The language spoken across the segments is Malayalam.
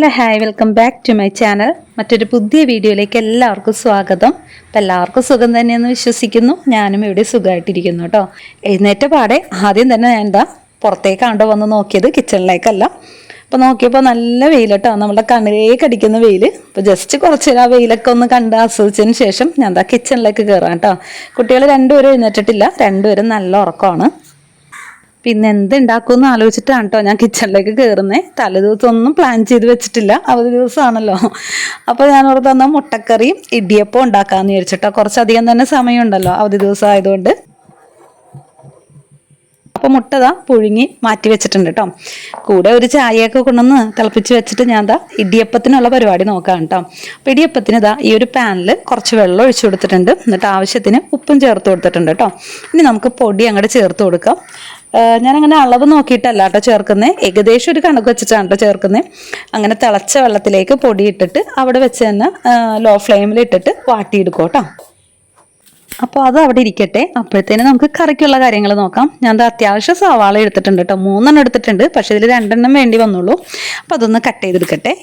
Hello hi welcome back to my channel. മറ്റൊരു പുതിയ വീഡിയോയിലേക്ക് എല്ലാവർക്കും സ്വാഗതം. അപ്പം എല്ലാവർക്കും സുഖം തന്നെയെന്ന് വിശ്വസിക്കുന്നു. ഞാനും ഇവിടെ സുഖമായിട്ടിരിക്കുന്നു കേട്ടോ. എഴുന്നേറ്റ പാടെ ആദ്യം തന്നെ ഞാൻ എന്താ പുറത്തേക്കാണ്ടോ വന്ന് നോക്കിയത് കിച്ചണിലേക്കല്ല. അപ്പോൾ നോക്കിയപ്പോൾ നല്ല വെയിലട്ടോ നമ്മുടെ കണ്ണിലേക്ക് അടിക്കുന്ന വെയിൽ അപ്പോൾ ജസ്റ്റ് കുറച്ച് നേരം ആ വെയിലൊക്കെ ഒന്ന് കണ്ട് ആസ്വദിച്ചതിന് ശേഷം ഞാൻ എന്താ കിച്ചണിലേക്ക് കയറാം കേട്ടോ. കുട്ടികൾ രണ്ടുപേരും എഴുന്നേറ്റിട്ടില്ല. രണ്ടുപേരും നല്ല ഉറക്കമാണ്. പിന്നെ എന്തുണ്ടാക്കുമെന്ന് ആലോചിച്ചിട്ടാണ് കേട്ടോ ഞാൻ കിച്ചണിലേക്ക് കയറുന്നത് തലേദിവസം ഒന്നും പ്ലാൻ ചെയ്ത് വെച്ചിട്ടില്ല. അവധി ദിവസമാണല്ലോ. അപ്പോൾ ഞാൻ ഓർത്ത് തന്ന മുട്ടക്കറിയും ഇടിയപ്പം ഉണ്ടാക്കാമെന്ന് വിചാരിച്ചിട്ടോ. കുറച്ചധികം തന്നെ സമയമുണ്ടല്ലോ അവധി ദിവസം ആയതുകൊണ്ട്. അപ്പോൾ മുട്ടതാ പുഴുങ്ങി മാറ്റി വെച്ചിട്ടുണ്ട് കേട്ടോ കൂടെ ഒരു ചായയൊക്കെ കൊണ്ടുവന്ന് തിളപ്പിച്ച് വെച്ചിട്ട് ഞാൻ ദാ ഇടിയപ്പത്തിനുള്ള പരിപാടി നോക്കാം കേട്ടോ അപ്പോൾ ഇടിയപ്പത്തിന് ഇതാ ഈ ഒരു പാനിൽ കുറച്ച് വെള്ളം ഒഴിച്ചു കൊടുത്തിട്ടുണ്ട്. എന്നിട്ട് ആവശ്യത്തിന് ഉപ്പും ചേർത്ത് കൊടുത്തിട്ടുണ്ട് കേട്ടോ ഇനി നമുക്ക് പൊടി അങ്ങോട്ട് ചേർത്ത് കൊടുക്കാം. ഞാനങ്ങനെ അളവ് നോക്കിയിട്ടല്ല കേട്ടോ ചേർക്കുന്നത് ഏകദേശം ഒരു കണക്ക് വെച്ചിട്ടാണ് കേട്ടോ ചേർക്കുന്നത് അങ്ങനെ തിളച്ച വെള്ളത്തിലേക്ക് പൊടിയിട്ടിട്ട് അവിടെ വെച്ച് തന്നെ ലോ ഫ്ലെയിമിൽ ഇട്ടിട്ട് വാട്ടിയെടുക്കും കേട്ടോ. അപ്പോൾ അത് അവിടെ ഇരിക്കട്ടെ. അപ്പോഴത്തേന് നമുക്ക് കറിക്കുള്ള കാര്യങ്ങൾ നോക്കാം. ഞാൻ അത് അത്യാവശ്യം സവാള എടുത്തിട്ടുണ്ട് കേട്ടോ. മൂന്നെണ്ണം എടുത്തിട്ടുണ്ട്. പക്ഷേ ഇതിൽ രണ്ടെണ്ണം വേണ്ടി വന്നുള്ളൂ. അപ്പോൾ അതൊന്ന് കട്ട് ചെയ്തെടുക്കട്ടെ.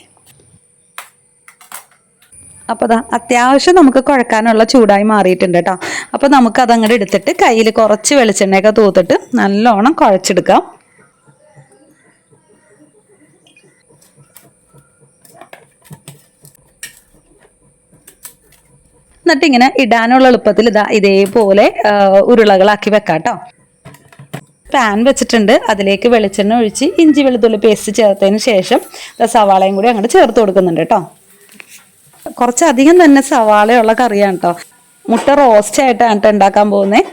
അപ്പോൾ അതാ അത്യാവശ്യം നമുക്ക് കുഴക്കാനുള്ള ചൂടായി മാറിയിട്ടുണ്ട് കേട്ടോ അപ്പോൾ നമുക്ക് അതങ്ങോട്ട് എടുത്തിട്ട് കയ്യിൽ കുറച്ച് വെളിച്ചെണ്ണയൊക്കെ തൂത്തിട്ട് നല്ലോണം കുഴച്ചെടുക്കാം. എന്നിട്ട് ഇങ്ങനെ ഇടാനുള്ള എളുപ്പത്തിൽ ഇതാ ഇതേപോലെ ഉരുളകളാക്കി വെക്കാം കേട്ടോ പാൻ വെച്ചിട്ടുണ്ട്. അതിലേക്ക് വെളിച്ചെണ്ണ ഒഴിച്ച് ഇഞ്ചി വെളുത്തുള്ളി പേസ്റ്റ് ചേർത്തതിന് ശേഷം സവാളയും കൂടി അങ്ങോട്ട് ചേർത്ത് കൊടുക്കുന്നുണ്ട് കേട്ടോ കുറച്ചധികം തന്നെ സവാളയുള്ള കറിയാണ് കേട്ടോ മുട്ട റോസ്റ്റ് ആയിട്ടാണ് ഉണ്ടാക്കാൻ പോകുന്നത്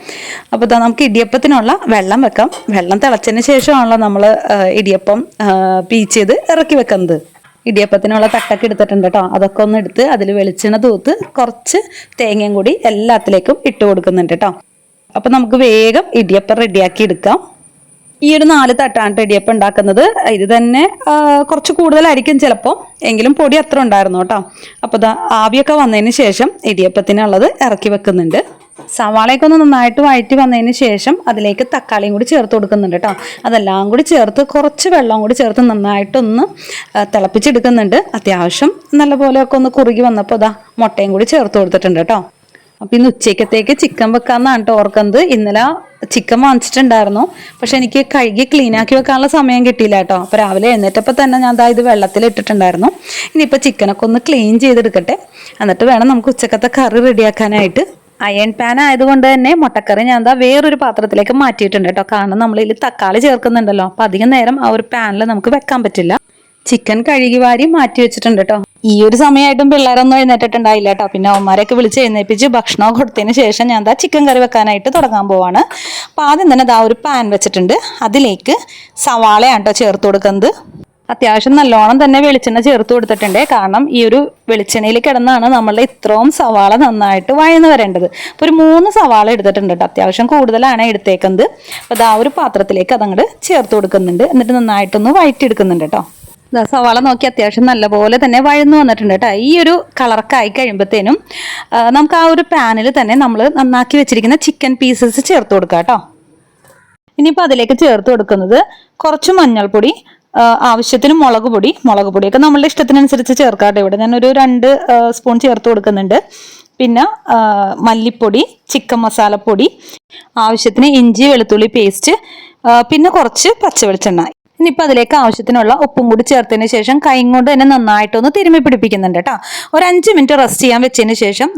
അപ്പോൾ ഇതാ നമുക്ക് ഇടിയപ്പത്തിനുള്ള വെള്ളം വെക്കാം. വെള്ളം തിളച്ചതിന് ശേഷമാണല്ലോ നമ്മൾ ഇടിയപ്പം പീച്ച് ചെയ്ത് ഇറക്കി വെക്കുന്നത്. ഇടിയപ്പത്തിനുള്ള തട്ടൊക്കെ എടുത്തിട്ടുണ്ട് കേട്ടോ അതൊക്കെ ഒന്ന് എടുത്ത് അതിൽ വെളിച്ചെണ്ണ തൂത്ത് കുറച്ച് തേങ്ങയും കൂടി എല്ലാത്തിലേക്കും ഇട്ട് കൊടുക്കുന്നുണ്ട് കേട്ടോ അപ്പം നമുക്ക് വേഗം ഇടിയപ്പം റെഡിയാക്കി എടുക്കാം. ഈ ഒരു നാല് തട്ടാണ് ഇടിയപ്പം ഉണ്ടാക്കുന്നത്. ഇത് തന്നെ കുറച്ച് കൂടുതലായിരിക്കും ചിലപ്പോൾ എങ്കിലും പൊടി അത്ര ഉണ്ടായിരുന്നു കേട്ടോ. അപ്പോൾ ദാ ആവിയൊക്കെ വന്നതിന് ശേഷം ഇടിയപ്പത്തിനുള്ളത് ഇറക്കി വെക്കുന്നുണ്ട്. സവാളയൊക്കെ ഒന്ന് നന്നായിട്ട് വഴറ്റി വന്നതിന് ശേഷം അതിലേക്ക് തക്കാളിയും കൂടി ചേർത്ത് കൊടുക്കുന്നുണ്ട് കേട്ടോ. അതെല്ലാം കൂടി ചേർത്ത് കുറച്ച് വെള്ളം കൂടി ചേർത്ത് നന്നായിട്ടൊന്ന് തിളപ്പിച്ചെടുക്കുന്നുണ്ട്. അത്യാവശ്യം നല്ലപോലെയൊക്കെ ഒന്ന് കുറുകി വന്നപ്പോൾ ഇതാ മുട്ടയും കൂടി ചേർത്ത് കൊടുത്തിട്ടുണ്ട് കേട്ടോ. അപ്പം ഇന്ന് ഉച്ചയ്ക്കത്തേക്ക് ചിക്കൻ വെക്കാമെന്നാണ് കേട്ടോ ഓർക്കുന്നത്. ഇന്നലെ ചിക്കൻ വാങ്ങിച്ചിട്ടുണ്ടായിരുന്നു. പക്ഷെ എനിക്ക് കഴുകി ക്ലീൻ ആക്കി വെക്കാനുള്ള സമയം കിട്ടിയില്ല കേട്ടോ. അപ്പോൾ രാവിലെ എഴുന്നേറ്റപ്പോൾ തന്നെ ഞാൻ ഇത് വെള്ളത്തിൽ ഇട്ടിട്ടുണ്ടായിരുന്നു. ഇനിയിപ്പോൾ ചിക്കനൊക്കെ ഒന്ന് ക്ലീൻ ചെയ്തെടുക്കട്ടെ. എന്നിട്ട് വേണം നമുക്ക് ഉച്ചക്കത്തെ കറി റെഡിയാക്കാനായിട്ട്. അയൺ പാൻ ആയതുകൊണ്ട് തന്നെ മുട്ടക്കറി ഞാൻ എന്താ വേറൊരു പാത്രത്തിലേക്ക് മാറ്റിയിട്ടുണ്ട് കേട്ടോ. കാരണം നമ്മളിതിൽ തക്കാളി ചേർക്കുന്നുണ്ടല്ലോ. അപ്പം അധികം നേരം ആ ഒരു പാനിൽ നമുക്ക് വെക്കാൻ പറ്റില്ല. ചിക്കൻ കഴുകി വാരി മാറ്റി വെച്ചിട്ടുണ്ട് കേട്ടോ ഈ ഒരു സമയമായിട്ടും പിള്ളേരൊന്നും എഴുന്നേറ്റിട്ടുണ്ടായില്ല കേട്ടോ പിന്നെ അവന്മാരെയൊക്കെ വിളിച്ച് എഴുന്നേപ്പിച്ച് ഭക്ഷണം കൊടുത്തതിന് ശേഷം ഞാൻ ദാ ചിക്കൻ കറി വെക്കാനായിട്ട് തുടങ്ങാൻ പോവാണ്. അപ്പോൾ ആദ്യം തന്നെ ദാ ഒരു പാൻ വെച്ചിട്ടുണ്ട്. അതിലേക്ക് സവാളയാണ് കേട്ടോ ചേർത്ത് കൊടുക്കുന്നത്. അത്യാവശ്യം നല്ലോണം തന്നെ വെളിച്ചെണ്ണ ചേർത്ത് കൊടുത്തിട്ടുണ്ട്. കാരണം ഈ ഒരു വെളിച്ചെണ്ണയിൽ കിടന്നാണ് നമ്മളുടെ ഇത്രയും സവാള നന്നായിട്ട് വഴന്ന് വരേണ്ടത്. അപ്പോൾ ഒരു മൂന്ന് സവാള എടുത്തിട്ടുണ്ട് കേട്ടോ അത്യാവശ്യം കൂടുതലാണ് എടുത്തേക്കുന്നത്. അപ്പോൾ ദാ ഒരു പാത്രത്തിലേക്ക് അതങ്ങോട്ട് ചേർത്ത് കൊടുക്കുന്നുണ്ട്. എന്നിട്ട് നന്നായിട്ടൊന്ന് വഴറ്റിയെടുക്കുന്നുണ്ട് കേട്ടോ സവാള നോക്കി അത്യാവശ്യം നല്ലപോലെ തന്നെ വഴന്നു വന്നിട്ടുണ്ട് കേട്ടോ ഈ ഒരു കളറൊക്കെ കഴിയുമ്പോഴത്തേനും ആ, നമുക്ക് ആ ഒരു പാനിൽ തന്നെ നമ്മൾ നന്നാക്കി വെച്ചിരിക്കുന്ന ചിക്കൻ പീസസ് ചേർത്ത് കൊടുക്കാം കേട്ടോ ഇനിയിപ്പോൾ അതിലേക്ക് ചേർത്ത് കൊടുക്കുന്നത് കുറച്ച് മഞ്ഞൾപ്പൊടി ആവശ്യത്തിന് മുളക് പൊടി മുളക് പൊടിയൊക്കെ നമ്മളുടെ ഇഷ്ടത്തിനനുസരിച്ച് ചേർക്കാം ഇവിടെ ഇവിടെ ഞാനൊരു രണ്ട് സ്പൂൺ ചേർത്ത് കൊടുക്കുന്നുണ്ട്. പിന്നെ മല്ലിപ്പൊടി ചിക്കൻ മസാലപ്പൊടി ആവശ്യത്തിന് ഇഞ്ചി വെളുത്തുള്ളി പേസ്റ്റ് പിന്നെ കുറച്ച് പച്ച വെളിച്ചെണ്ണ ഇനിയിപ്പോൾ അതിലേക്ക് ആവശ്യത്തിനുള്ള ഉപ്പും കൂടി ചേർത്തതിന് ശേഷം കൈ കൊണ്ട് തന്നെ നന്നായിട്ടൊന്ന് തിരുമ്മി പിടിപ്പിക്കുന്നുണ്ട് കേട്ടോ. ഒരു അഞ്ച് മിനിറ്റ് റെസ്റ്റ് ചെയ്യാൻ വെച്ചതിന് ശേഷം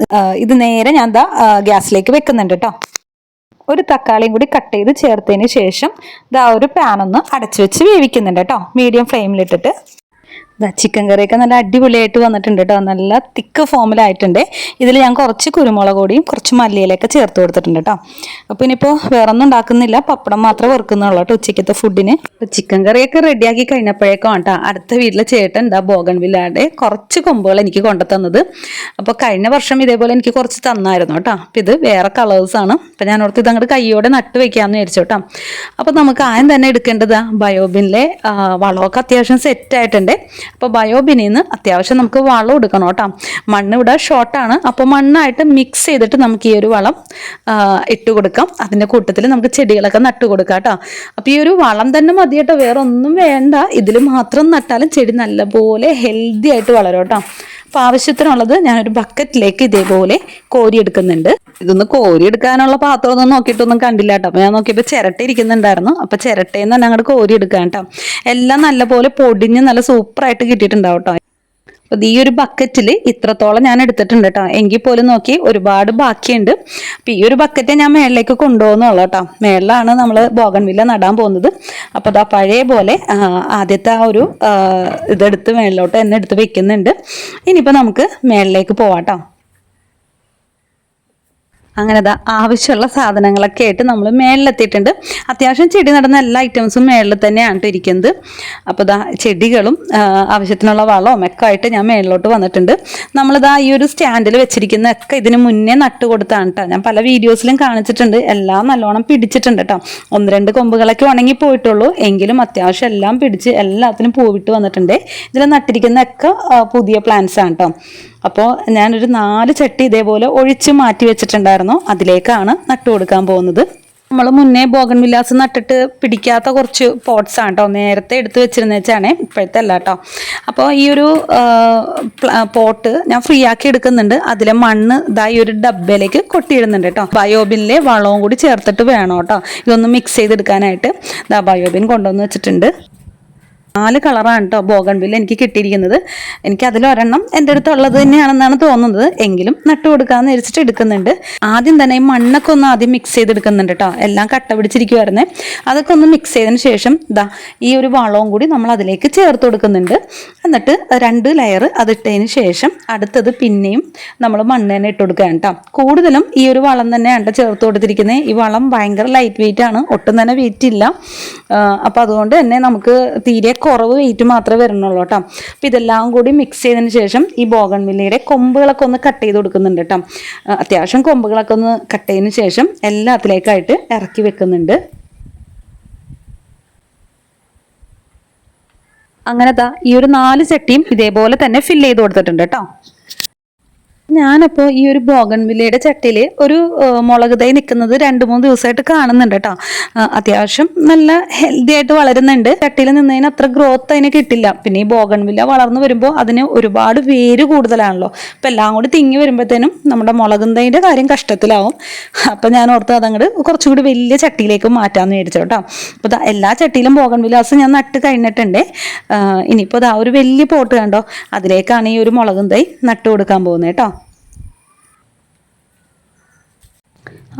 ഇത് നേരെ ഞാൻ ദാ ഗ്യാസിലേക്ക് വെക്കുന്നുണ്ട് കേട്ടോ. ഒരു തക്കാളിയും കൂടി കട്ട് ചെയ്ത് ചേർത്തതിന് ശേഷം ഇതാ ഒരു പാൻ ഒന്ന് അടച്ചു വെച്ച് വേവിക്കുന്നുണ്ട് കേട്ടോ മീഡിയം ഫ്ലെയിമിലിട്ടിട്ട് ചിക്കൻ കറിയൊക്കെ നല്ല അടിപൊളിയായിട്ട് വന്നിട്ടുണ്ട് കേട്ടോ നല്ല തിക്ക് ഫോമിലായിട്ടുണ്ട്. ഇതിൽ ഞാൻ കുറച്ച് കുരുമുളക് പൊടിയും കുറച്ച് മല്ലിയിലൊക്കെ ചേർത്ത് കൊടുത്തിട്ടുണ്ട് കേട്ടോ അപ്പോൾ ഇനിയിപ്പോൾ വേറെ ഒന്നും ഉണ്ടാക്കുന്നില്ല. പപ്പടം മാത്രമേ വറുക്കുന്നുള്ളൂ കേട്ടോ ഉച്ചയ്ക്കത്തെ ഫുഡിന് ചിക്കൻ കറിയൊക്കെ റെഡിയാക്കി കഴിഞ്ഞപ്പോഴേക്കും കേട്ടോ അടുത്ത വീട്ടിലെ ചേട്ടൻ എന്താ ബോഗൻ വില്ലാടെ കുറച്ച് കൊമ്പുകൾ എനിക്ക് കൊണ്ടു തന്നത് അപ്പോൾ കഴിഞ്ഞ വർഷം ഇതേപോലെ എനിക്ക് കുറച്ച് തന്നായിരുന്നു കേട്ടോ അപ്പോൾ ഇത് വേറെ കളേഴ്സാണ് അപ്പോൾ ഞാൻ ഓർത്ത് ഇത് അങ്ങോട്ട് കൈയോടെ നട്ട് വെക്കാമെന്ന് വിചാരിച്ചു കേട്ടോ അപ്പോൾ നമുക്ക് ആദ്യം തന്നെ എടുക്കേണ്ടത് ബയോബിനിലെ വളമൊക്കെ അത്യാവശ്യം സെറ്റ് ആയിട്ടുണ്ട്. അപ്പോൾ ബയോബിനിൽ നിന്ന് അത്യാവശ്യം നമുക്ക് വളം എടുക്കണം കേട്ടോ. മണ്ണ് ഇവിടെ ഷോർട്ടാണ് അപ്പോൾ മണ്ണായിട്ട് മിക്സ് ചെയ്തിട്ട് നമുക്ക് ഈ ഒരു വളം ഇട്ട് കൊടുക്കാം. അതിന്റെ കൂട്ടത്തിൽ നമുക്ക് ചെടികളൊക്കെ നട്ട് കൊടുക്കാം കേട്ടോ. അപ്പോൾ ഈ ഒരു വളം തന്നെ മതി കേട്ടോ. വേറെ ഒന്നും വേണ്ട. ഇതിൽ മാത്രം നട്ടാലും ചെടി നല്ലപോലെ ഹെൽത്തി ആയിട്ട് വളരും കേട്ടോ. അപ്പോൾ ആവശ്യത്തിനുള്ളത് ഞാനൊരു ബക്കറ്റിലേക്ക് ഇതേപോലെ കോരിയെടുക്കുന്നുണ്ട്. ഇതൊന്ന് കോരിയെടുക്കാനുള്ള പാത്രമൊന്നും നോക്കിയിട്ടൊന്നും കണ്ടില്ല കേട്ടോ. അപ്പോൾ ഞാൻ നോക്കിയപ്പോൾ ചിരട്ട ഇരിക്കുന്നുണ്ടായിരുന്നു. അപ്പോൾ ചിരട്ടയിൽ നിന്ന് തന്നെ അങ്ങോട്ട് കോരിയെടുക്കാം കേട്ടോ. എല്ലാം നല്ലപോലെ പൊടിഞ്ഞ് നല്ല സൂപ്പറായിട്ട് കിട്ടിയിട്ടുണ്ടാവും കേട്ടോ. അപ്പോൾ ഈ ഒരു ബക്കറ്റിൽ ഇത്രത്തോളം ഞാൻ എടുത്തിട്ടുണ്ട് കേട്ടോ എങ്കിൽ പോലും നോക്കി ഒരുപാട് ബാക്കിയുണ്ട്. അപ്പോൾ ഈ ഒരു ബക്കറ്റ് ഞാൻ മേളിലേക്ക് കൊണ്ടുപോകുന്നുള്ളൂ കേട്ടോ മേളിലാണ് നമ്മൾ ബോഗൺവില്ല നടാൻ പോകുന്നത്. അപ്പോൾ അതാ പഴയ പോലെ ആദ്യത്തെ ആ ഒരു ഇതെടുത്ത് മേളിലോട്ട് എന്നെ എടുത്ത് വെക്കുന്നുണ്ട്. ഇനിയിപ്പോൾ നമുക്ക് മേളിലേക്ക് പോവാം കേട്ടോ അങ്ങനെ ദാ ആവശ്യമുള്ള സാധനങ്ങളൊക്കെ ആയിട്ട് നമ്മൾ മേളിലെത്തിയിട്ടുണ്ട്. അത്യാവശ്യം ചെടി നടന്ന എല്ലാ ഐറ്റംസും മേളിൽ തന്നെയാണ് ഇരിക്കുന്നത്. അപ്പോൾ ദാ ചെടികളും ആവശ്യത്തിനുള്ള വളവും ഒക്കെ ആയിട്ട് ഞാൻ മേളിലോട്ട് വന്നിട്ടുണ്ട്. നമ്മളിതാ ഈ ഒരു സ്റ്റാൻഡിൽ വെച്ചിരിക്കുന്ന ഒക്കെ ഇതിന് മുന്നേ നട്ട് കൊടുത്താണ് കേട്ടോ ഞാൻ പല വീഡിയോസിലും കാണിച്ചിട്ടുണ്ട്. എല്ലാം നല്ലോണം പിടിച്ചിട്ടുണ്ട് കേട്ടോ ഒന്ന് രണ്ട് കൊമ്പുകളൊക്കെ ഉണങ്ങി പോയിട്ടുള്ളൂ. എങ്കിലും അത്യാവശ്യം എല്ലാം പിടിച്ച് എല്ലാത്തിനും പൂവിട്ട് വന്നിട്ടുണ്ട്. ഇതിൽ നട്ടിരിക്കുന്ന ഒക്കെ പുതിയ പ്ലാന്റ്സ് ആണ് കേട്ടോ അപ്പോൾ ഞാനൊരു നാല് ചട്ടി ഇതേപോലെ ഒഴിച്ച് മാറ്റി വെച്ചിട്ടുണ്ടായിരുന്നു. അതിലേക്കാണ് നട്ടു കൊടുക്കാൻ പോകുന്നത്. നമ്മൾ മുന്നേ ബോഗൻ വില്ലാസ് നട്ടിട്ട് പിടിക്കാത്ത കുറച്ച് പോട്ട്സ് ആണ് കേട്ടോ നേരത്തെ എടുത്ത് വെച്ചിരുന്ന വെച്ചാണേ ഇപ്പോഴത്തെ അല്ല കേട്ടോ അപ്പോൾ ഈ ഒരു പോട്ട് ഞാൻ ഫ്രീ ആക്കി എടുക്കുന്നുണ്ട്. അതിലെ മണ്ണ് ഇതാ ഈ ഒരു ഡബ്ബയിലേക്ക് കൊട്ടിയിടുന്നുണ്ട് കേട്ടോ ബയോബിനിലെ വളവും കൂടി ചേർത്തിട്ട് വേണം കേട്ടോ ഇതൊന്ന് മിക്സ് ചെയ്തെടുക്കാനായിട്ട്. ഇതാ ബയോബിൻ കൊണ്ടുവന്ന് വെച്ചിട്ടുണ്ട്. നാല് കളറാണ് കേട്ടോ ബോഗൺവില്ല എനിക്ക് കിട്ടിയിരിക്കുന്നത്. എനിക്ക് അതിലൊരെണ്ണം എന്റെ അടുത്ത് ഉള്ളത് തന്നെയാണെന്നാണ് തോന്നുന്നത്. എങ്കിലും നട്ടു കൊടുക്കാമെന്ന് വെച്ചിട്ട് എടുക്കുന്നുണ്ട്. ആദ്യം തന്നെ ഈ മണ്ണൊക്കെ ഒന്ന് ആദ്യം മിക്സ് ചെയ്തെടുക്കുന്നുണ്ട് കേട്ടോ എല്ലാം കട്ട പിടിച്ചിരിക്കുമായിരുന്നേ അതൊക്കെ ഒന്ന് മിക്സ് ചെയ്തതിന് ശേഷം ദാ ഈ ഒരു വളവും കൂടി നമ്മൾ അതിലേക്ക് ചേർത്ത് കൊടുക്കുന്നുണ്ട്. എന്നിട്ട് രണ്ട് ലെയർ അതിട്ടതിന് ശേഷം അടുത്തത് പിന്നെയും നമ്മൾ മണ്ണ് തന്നെ ഇട്ട് കൊടുക്കുകയാണ് കേട്ടോ കൂടുതലും ഈ ഒരു വളം തന്നെയാണ് ചേർത്ത് കൊടുത്തിരിക്കുന്നത്. ഈ വളം ഭയങ്കര ലൈറ്റ് വെയിറ്റ് ആണ്. ഒട്ടും തന്നെ വെയിറ്റ് ഇല്ല. അപ്പം അതുകൊണ്ട് തന്നെ നമുക്ക് തീരെ കുറവ് വെയിറ്റ് മാത്രമേ വരുന്നുള്ളൂ കേട്ടോ. അപ്പോൾ ഇതെല്ലാം കൂടി മിക്സ് ചെയ്തതിന് ശേഷം ഈ ബോഗൺവില്ലയുടെ കൊമ്പുകളൊക്കെ ഒന്ന് കട്ട് ചെയ്ത് കൊടുക്കുന്നുണ്ട് കേട്ടോ. അത്യാവശ്യം കൊമ്പുകളൊക്കെ ഒന്ന് കട്ട് ചെയ്തതിന് ശേഷം എല്ലാത്തിലേക്കായിട്ട് ഇറക്കി വെക്കുന്നുണ്ട്. അങ്ങനെ ദാ ഈ ഒരു നാല് ചട്ടിയും ഇതേപോലെ തന്നെ ഫില്ല് ചെയ്ത് കൊടുത്തിട്ടുണ്ട് കേട്ടോ. ഞാനപ്പോൾ ഈ ഒരു ബോഗൺവില്ലയുടെ ചട്ടിയിൽ ഒരു മുളക് തൈ നിൽക്കുന്നത് രണ്ട് മൂന്ന് ദിവസമായിട്ട് കാണുന്നുണ്ട് കേട്ടോ അത്യാവശ്യം നല്ല ഹെൽത്തി ആയിട്ട് വളരുന്നുണ്ട്. ചട്ടിയിൽ നിന്നതിന് അത്ര ഗ്രോത്ത് അതിന് കിട്ടില്ല. പിന്നെ ഈ ബോഗൺവില്ല വളർന്നു വരുമ്പോൾ അതിന് ഒരുപാട് വേര് കൂടുതലാണല്ലോ. അപ്പം എല്ലാം കൂടി തിങ്ങി വരുമ്പോഴത്തേനും നമ്മുടെ മുളകും തൈന്റെ കാര്യം കഷ്ടത്തിലാവും. അപ്പം ഞാൻ ഓർത്ത് അതങ്ങോട്ട് കുറച്ചുകൂടി വലിയ ചട്ടിയിലേക്ക് മാറ്റാമെന്ന് വിചാരിച്ചു കേട്ടോ അപ്പോൾ എല്ലാ ചട്ടിയിലും ബോഗൺ വിലാസ് ഞാൻ നട്ട് കഴിഞ്ഞിട്ടുണ്ട്. ഇനിയിപ്പോൾ ആ ഒരു വലിയ പോട്ട് കണ്ടോ? അതിലേക്കാണ് ഈ ഒരു മുളകും തൈ നട്ട് കൊടുക്കാൻ പോകുന്നത് കേട്ടോ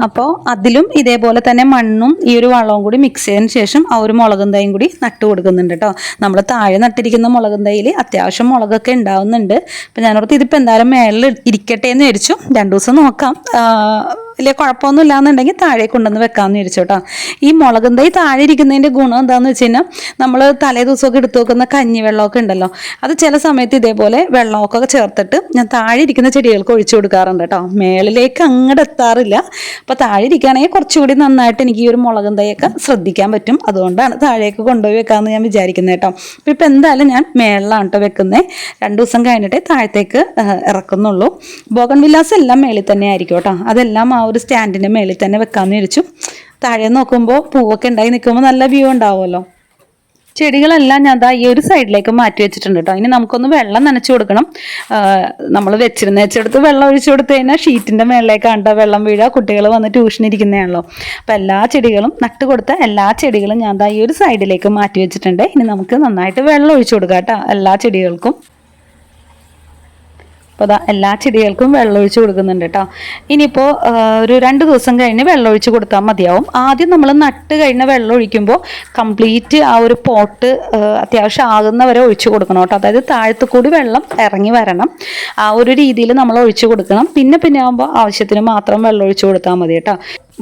അപ്പോൾ അതിലും ഇതേപോലെ തന്നെ മണ്ണും ഈ ഒരു വളവും കൂടി മിക്സ് ചെയ്തതിന് ശേഷം ആ ഒരു മുളകും തൈയും കൂടി നട്ട് കൊടുക്കുന്നുണ്ട് കേട്ടോ നമ്മൾ താഴെ നട്ടിരിക്കുന്ന മുളകും തൈയിൽ അത്യാവശ്യം മുളകൊക്കെ ഉണ്ടാവുന്നുണ്ട്. അപ്പം ഞാനോർത്ത് ഇതിപ്പോൾ എന്തായാലും മേളിൽ ഇരിക്കട്ടെ എന്ന് വിചാരിച്ചു. രണ്ടു ദിവസം നോക്കാം. വലിയ കുഴപ്പമൊന്നും ഇല്ലാന്നുണ്ടെങ്കിൽ താഴെ കൊണ്ടുവന്ന് വെക്കാമെന്ന് വിചാരിച്ചു കേട്ടോ. ഈ മുളകും തൈ താഴെ ഇരിക്കുന്നതിന്റെ ഗുണം എന്താണെന്ന് വെച്ച് കഴിഞ്ഞാൽ നമ്മൾ തലേ ദിവസമൊക്കെ എടുത്തു വെക്കുന്ന കഞ്ഞി വെള്ളമൊക്കെ ഉണ്ടല്ലോ അത് ചില സമയത്ത് ഇതേപോലെ വെള്ളമൊക്കെ ചേർത്തിട്ട് ഞാൻ താഴെ ഇരിക്കുന്ന ചെടികൾക്ക് ഒഴിച്ചു കൊടുക്കാറുണ്ട് കേട്ടോ. മേളിലേക്ക് അങ്ങോട്ട് എത്താറില്ല. അപ്പോൾ താഴെ ഇരിക്കുകയാണെങ്കിൽ കുറച്ചുകൂടി നന്നായിട്ട് എനിക്ക് ഈ ഒരു മുളകും തൈയൊക്കെ ശ്രദ്ധിക്കാൻ പറ്റും. അതുകൊണ്ടാണ് താഴേക്ക് കൊണ്ടുപോയി വെക്കാമെന്ന് ഞാൻ വിചാരിക്കുന്നത് കേട്ടോ. അപ്പോൾ ഇപ്പോൾ എന്തായാലും ഞാൻ മേളിലാണ് കേട്ടോ വെക്കുന്നത് രണ്ട് ദിവസം കഴിഞ്ഞിട്ടേ താഴത്തേക്ക് ഇറക്കുന്നുള്ളൂ. ബോഗൺ വില്ലാസ് എല്ലാം മേളിൽ തന്നെ ആയിരിക്കും കേട്ടോ. അതെല്ലാം ആ ഒരു സ്റ്റാൻഡിന്റെ മേളിൽ തന്നെ വെക്കാമെന്ന് വിചാരിച്ചു. താഴെ നോക്കുമ്പോൾ പൂവൊക്കെ ഉണ്ടായി നിൽക്കുമ്പോൾ നല്ല വ്യൂ ഉണ്ടാവുമല്ലോ. ചെടികളെല്ലാം ഞാൻ ദാ ഈ ഒരു സൈഡിലേക്ക് മാറ്റി വെച്ചിട്ടുണ്ട് കേട്ടോ ഇനി നമുക്കൊന്ന് വെള്ളം നനച്ചു കൊടുക്കണം. നമ്മൾ വെച്ചിരുന്ന വെച്ചെടുത്ത് വെള്ളം ഒഴിച്ചു കൊടുത്തു കഴിഞ്ഞാൽ ഷീറ്റിന്റെ മേളിലേക്കാണ് ട്ടോ വെള്ളം വീഴുക കുട്ടികൾ വന്ന് ട്യൂഷൻ ഇരിക്കുന്നതാണല്ലോ. അപ്പം എല്ലാ ചെടികളും നട്ട് കൊടുത്ത എല്ലാ ചെടികളും ഞാൻ ദാ ഈ ഒരു സൈഡിലേക്ക് മാറ്റി വെച്ചിട്ടുണ്ട്. ഇനി നമുക്ക് നന്നായിട്ട് വെള്ളം ഒഴിച്ചു കൊടുക്കാം കേട്ടോ എല്ലാ ചെടികൾക്കും. അപ്പോൾ അതാ എല്ലാ ചെടികൾക്കും വെള്ളമൊഴിച്ച് കൊടുക്കുന്നുണ്ട് കേട്ടോ ഇനിയിപ്പോൾ ആ, ഒരു രണ്ട് ദിവസം കഴിഞ്ഞ് വെള്ളമൊഴിച്ച് കൊടുത്താൽ മതിയാവും. ആദ്യം നമ്മൾ നട്ട് കഴിഞ്ഞ വെള്ളം ഒഴിക്കുമ്പോൾ കംപ്ലീറ്റ് ആ ഒരു പോട്ട് അത്യാവശ്യം ആകുന്നവരെ ഒഴിച്ച് കൊടുക്കണം കേട്ടോ അതായത് താഴത്തു കൂടി വെള്ളം ഇറങ്ങി വരണം. ആ ഒരു രീതിയിൽ നമ്മൾ ഒഴിച്ച് കൊടുക്കണം. പിന്നെ പിന്നെ ആകുമ്പോൾ ആവശ്യത്തിന് മാത്രം വെള്ളം ഒഴിച്ച് കൊടുത്താൽ മതി കേട്ടോ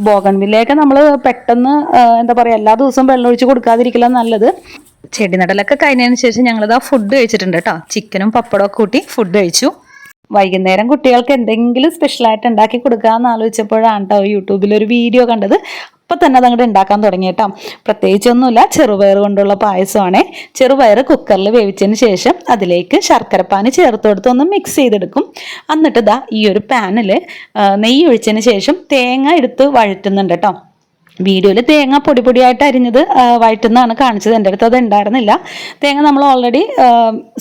ബോഗൺവില്ലയൊക്കെ നമ്മൾ പെട്ടെന്ന് എന്താ പറയുക എല്ലാ ദിവസവും വെള്ളം ഒഴിച്ച് കൊടുക്കാതിരിക്കില്ല നല്ലത്. ചെടി നടലൊക്കെ കഴിഞ്ഞതിന് ശേഷം ഞങ്ങളിതാ ഫുഡ് കഴിച്ചിട്ടുണ്ട് കേട്ടോ ചിക്കനും പപ്പടമൊക്കെ കൂട്ടി ഫുഡ് കഴിച്ചു. വൈകുന്നേരം കുട്ടികൾക്ക് എന്തെങ്കിലും സ്പെഷ്യലായിട്ട് ഉണ്ടാക്കി കൊടുക്കാമെന്ന് ആലോചിച്ചപ്പോഴാണ് കേട്ടോ യൂട്യൂബിൽ ഒരു വീഡിയോ കണ്ടത്. അപ്പം തന്നെ അതങ്ങോട്ട് ഉണ്ടാക്കാൻ തുടങ്ങി കേട്ടോ പ്രത്യേകിച്ചൊന്നുമില്ല ചെറുപയർ കൊണ്ടുള്ള പായസമാണേ. ചെറുപയർ കുക്കറിൽ വേവിച്ചതിന് ശേഷം അതിലേക്ക് ശർക്കരപ്പാനി ചേർത്ത് കൊടുത്ത് ഒന്ന് മിക്സ് ചെയ്തെടുക്കും. എന്നിട്ട് ഇതാ ഈ ഒരു പാനിൽ നെയ്യ് ഒഴിച്ചതിന് ശേഷം തേങ്ങ എടുത്ത് വഴറ്റുന്നുണ്ട് കേട്ടോ വീഡിയോയിൽ തേങ്ങ പൊടി പൊടിയായിട്ട് അരിഞ്ഞത് വഴറ്റുന്നതാണ് കാണിച്ചത്. എന്റെ അടുത്ത് അത് ഉണ്ടായിരുന്നില്ല. തേങ്ങ നമ്മൾ ഓൾറെഡി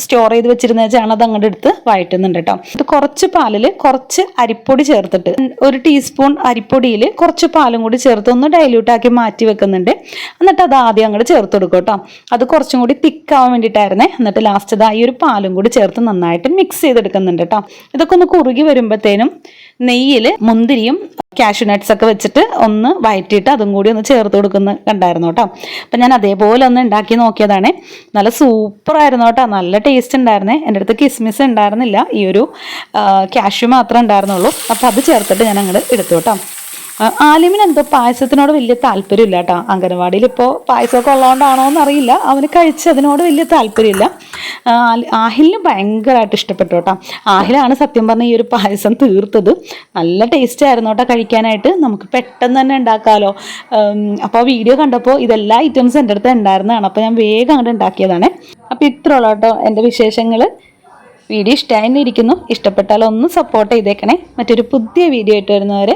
സ്റ്റോർ ചെയ്ത് വെച്ചിരുന്ന വെച്ചാണ് അത് അങ്ങോട്ട് എടുത്ത് വഴറ്റുന്നുണ്ട് കേട്ടോ ഇത് കുറച്ച് പാലിൽ കുറച്ച് അരിപ്പൊടി ചേർത്തിട്ട് ഒരു ടീസ്പൂൺ അരിപ്പൊടിയിൽ കുറച്ച് പാലും കൂടി ചേർത്ത് ഒന്ന് ഡൈല്യൂട്ട് ആക്കി മാറ്റി വെക്കുന്നുണ്ട്. എന്നിട്ട് അത് ആദ്യം അങ്ങോട്ട് ചേർത്ത് കൊടുക്കും കേട്ടോ അത് കുറച്ചും കൂടി തിക്കാവാൻ വേണ്ടിയിട്ടായിരുന്നേ. എന്നിട്ട് ലാസ്റ്റ് ഇതാ ഈ ഒരു പാലും കൂടി ചേർത്ത് നന്നായിട്ട് മിക്സ് ചെയ്തെടുക്കുന്നുണ്ട് കേട്ടോ ഇതൊക്കെ ഒന്ന് കുറുകി വരുമ്പോഴത്തേനും നെയ്യിൽ മുന്തിരിയും കാഷ്യൂ നട്ട്സ് ഒക്കെ വെച്ചിട്ട് ഒന്ന് വയറ്റിയിട്ട് അതും കൂടി ഒന്ന് ചേർത്ത് കൊടുക്കുന്ന കണ്ടായിരുന്നു കേട്ടോ. അപ്പം ഞാൻ അതേപോലെ ഒന്ന് ഉണ്ടാക്കി നോക്കിയതാണ്. നല്ല സൂപ്പർ ആയിരുന്നു കേട്ടോ. നല്ല ടേസ്റ്റ് ഉണ്ടായിരുന്നേ. എന്റെ അടുത്ത് കിസ്മിസ് ഉണ്ടായിരുന്നില്ല. ഈ ഒരു കാഷ്യൂ മാത്രമേ ഉണ്ടായിരുന്നുള്ളൂ. അപ്പോൾ അത് ചേർത്തിട്ട് ഞാൻ അങ്ങോട്ട് എടുത്തു കേട്ടോ. ആലിമിന് എന്തോ പായസത്തിനോട് വലിയ താല്പര്യമില്ല കേട്ടോ. അംഗനവാടിയിൽ ഇപ്പോൾ പായസമൊക്കെ ഉള്ളതുകൊണ്ടാണോ എന്നറിയില്ല. അവന് കഴിച്ചതിനോട് വലിയ താല്പര്യമില്ല. ആഹിലിന് ഭയങ്കരമായിട്ട് ഇഷ്ടപ്പെട്ടു കേട്ടോ. ആഹിലാണ് സത്യം പറഞ്ഞ ഈ ഒരു പായസം തീർത്തത്. നല്ല ടേസ്റ്റ് ആയിരുന്നു കേട്ടോ കഴിക്കാനായിട്ട്. നമുക്ക് പെട്ടെന്ന് തന്നെ ഉണ്ടാക്കാമല്ലോ അപ്പോൾ വീഡിയോ കണ്ടപ്പോൾ ഇതെല്ലാ ഐറ്റംസും എന്റെ അടുത്ത് ഉണ്ടായിരുന്നതാണ്. അപ്പോൾ ഞാൻ വേഗം അങ്ങോട്ട് ഉണ്ടാക്കിയതാണ്. അപ്പോൾ ഇത്ര ഉള്ളൂ കേട്ടോ എന്റെ വിശേഷങ്ങൾ വീഡിയോ ഇഷ്ടമായി ഇരിക്കുന്നു. ഇഷ്ടപ്പെട്ടാൽ ഒന്ന് സപ്പോർട്ട് ചെയ്തേക്കണേ. മറ്റൊരു പുതിയ വീഡിയോ ആയിട്ട് വരുന്നവരെ